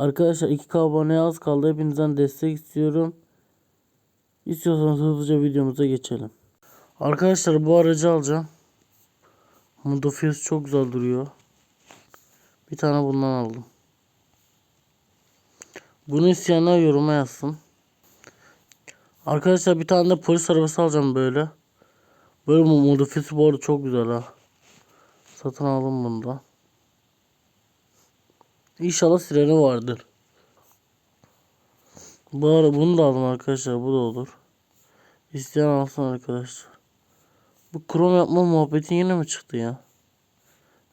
Arkadaşlar 2K aboneye az kaldı. Hepinizden destek istiyorum. İstiyorsanız hızlıca videomuza geçelim. Arkadaşlar bu aracı alacağım. Modifiyosu çok güzel duruyor. Bir tane bundan aldım. Bunu isteyenler yoruma yazsın. Arkadaşlar bir tane de polis arabası alacağım böyle. Böyle bu modifiyesi bu arada çok güzel ha. Satın aldım bunu da. İnşallah sireni vardır. Bu ara bunu da aldım arkadaşlar. Bu da olur. İsteyen alsın arkadaşlar. Bu krom yapma muhabbeti yine mi çıktı ya?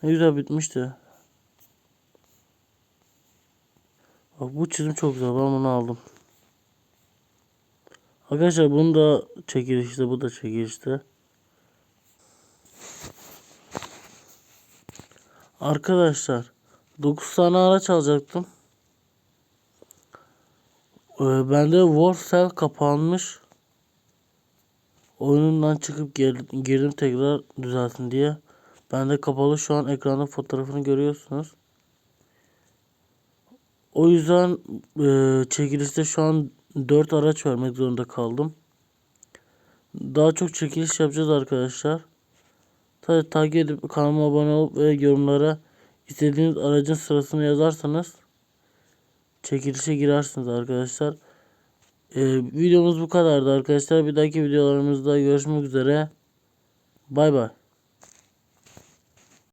Ne güzel bitmişti. Bak bu çizim çok güzel. Ben bunu aldım. Arkadaşlar bunu da çekilişte. Bu da çekilişte. Arkadaşlar 9 tane araç alacaktım. Ee, bende Warcell kapanmış. Oyunundan çıkıp gel- girdim tekrar düzelsin diye. Bende kapalı şu an ekranda fotoğrafını görüyorsunuz. O yüzden e, çekilişte şu an 4 araç vermek zorunda kaldım. Daha çok çekiliş yapacağız arkadaşlar. Tabii takip edip kanalıma abone olup ve yorumlara istediğiniz aracın sırasını yazarsanız çekilişe girersiniz arkadaşlar. Ee, videomuz bu kadardı arkadaşlar. Bir dahaki videolarımızda görüşmek üzere. Bay bay.